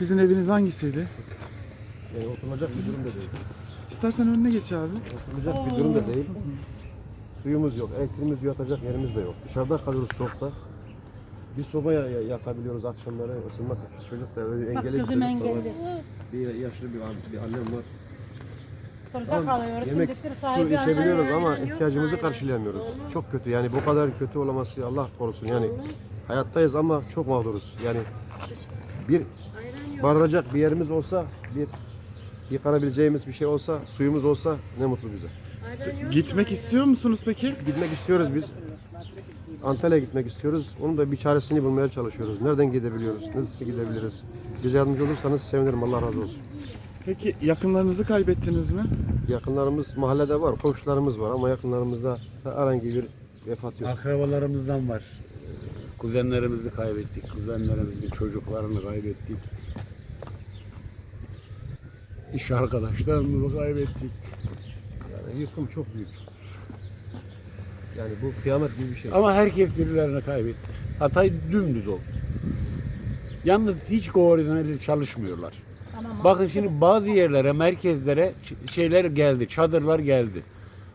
Sizin eviniz hangisiydi? Yani oturulacak bir durum da değil. İstersen önüne geç abi. Oturulacak bir durum da değil. Suyumuz yok, elektriğimiz yok, yatacak yerimiz de yok. Dışarıda kalıyoruz soğukta. Bir soba ya- ya- yakabiliyoruz akşamları ısınmak için. Çocuk da öyle Bak engelli bir kızım çocuk da var. engelli. Bir yaşlı bir, ab- bir annem var. Burada Tamam, kalıyoruz. yemek, su sahibi içebiliyoruz ama yok, ihtiyacımızı aynen. karşılayamıyoruz. Çok kötü yani bu kadar kötü olaması Allah korusun yani. Hayattayız ama çok mağduruz. Yani bir barınacak bir yerimiz olsa, bir yıkanabileceğimiz bir şey olsa, suyumuz olsa ne mutlu bize. Gitmek istiyor musunuz peki? Gitmek istiyoruz biz. Antalya'ya gitmek istiyoruz. Onun da bir çaresini bulmaya çalışıyoruz. Nereden gidebiliyoruz? Nasıl gidebiliriz? Bize yardımcı olursanız sevinirim. Allah razı olsun. Peki yakınlarınızı kaybettiniz mi? Yakınlarımız mahallede var, komşularımız var ama yakınlarımızda herhangi bir vefat yok. Akrabalarımızdan var. Kuzenlerimizi kaybettik. Kuzenlerimizin çocuklarını kaybettik. İş arkadaşlarımızı kaybettik. Yani yıkım çok büyük. Yani bu kıyamet gibi bir şey. Ama herkes birilerini kaybetti. Hatay dümdüz oldu. Yalnız hiç koordineli çalışmıyorlar. Tamam, Bakın şimdi bazı yerlere, merkezlere şeyler geldi, çadırlar geldi.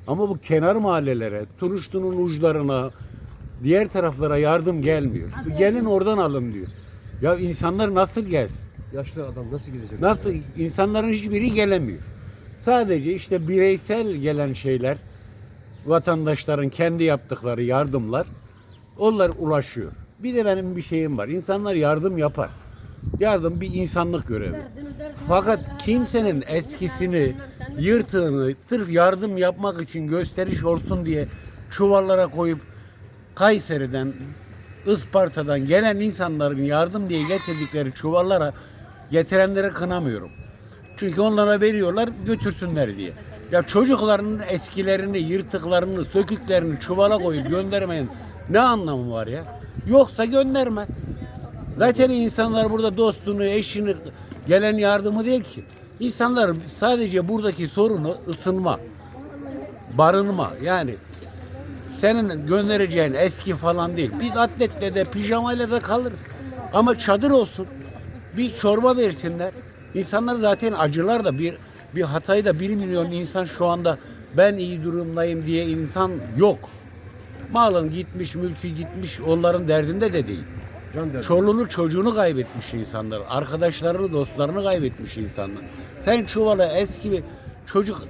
Ama bu kenar mahallelere, Turuştu'nun uçlarına, diğer taraflara yardım gelmiyor. Gelin oradan alın diyor. Ya insanlar nasıl gelsin? Yaşlı adam nasıl gidecek? Nasıl? insanların hiçbiri gelemiyor. Sadece işte bireysel gelen şeyler, vatandaşların kendi yaptıkları yardımlar, onlar ulaşıyor. Bir de benim bir şeyim var. İnsanlar yardım yapar. Yardım bir insanlık görevi. Fakat kimsenin eskisini, yırtığını sırf yardım yapmak için gösteriş olsun diye çuvallara koyup Kayseri'den, Isparta'dan gelen insanların yardım diye getirdikleri çuvallara getirenlere kınamıyorum. Çünkü onlara veriyorlar götürsünler diye. Ya çocukların eskilerini, yırtıklarını, söküklerini çuvala koyup göndermeyin ne anlamı var ya? Yoksa gönderme. Zaten insanlar burada dostunu, eşini, gelen yardımı değil ki. İnsanlar sadece buradaki sorunu ısınma, barınma. Yani senin göndereceğin eski falan değil. Biz atletle de pijamayla da kalırız. Ama çadır olsun. Bir çorba versinler. İnsanlar zaten acılar da bir bir Hatay'da bir milyon insan şu anda ben iyi durumdayım diye insan yok. Malın gitmiş, mülkü gitmiş onların derdinde de değil. Çoluğunu çocuğunu kaybetmiş insanlar. Arkadaşlarını, dostlarını kaybetmiş insanlar. Sen çuvala eski bir çocuk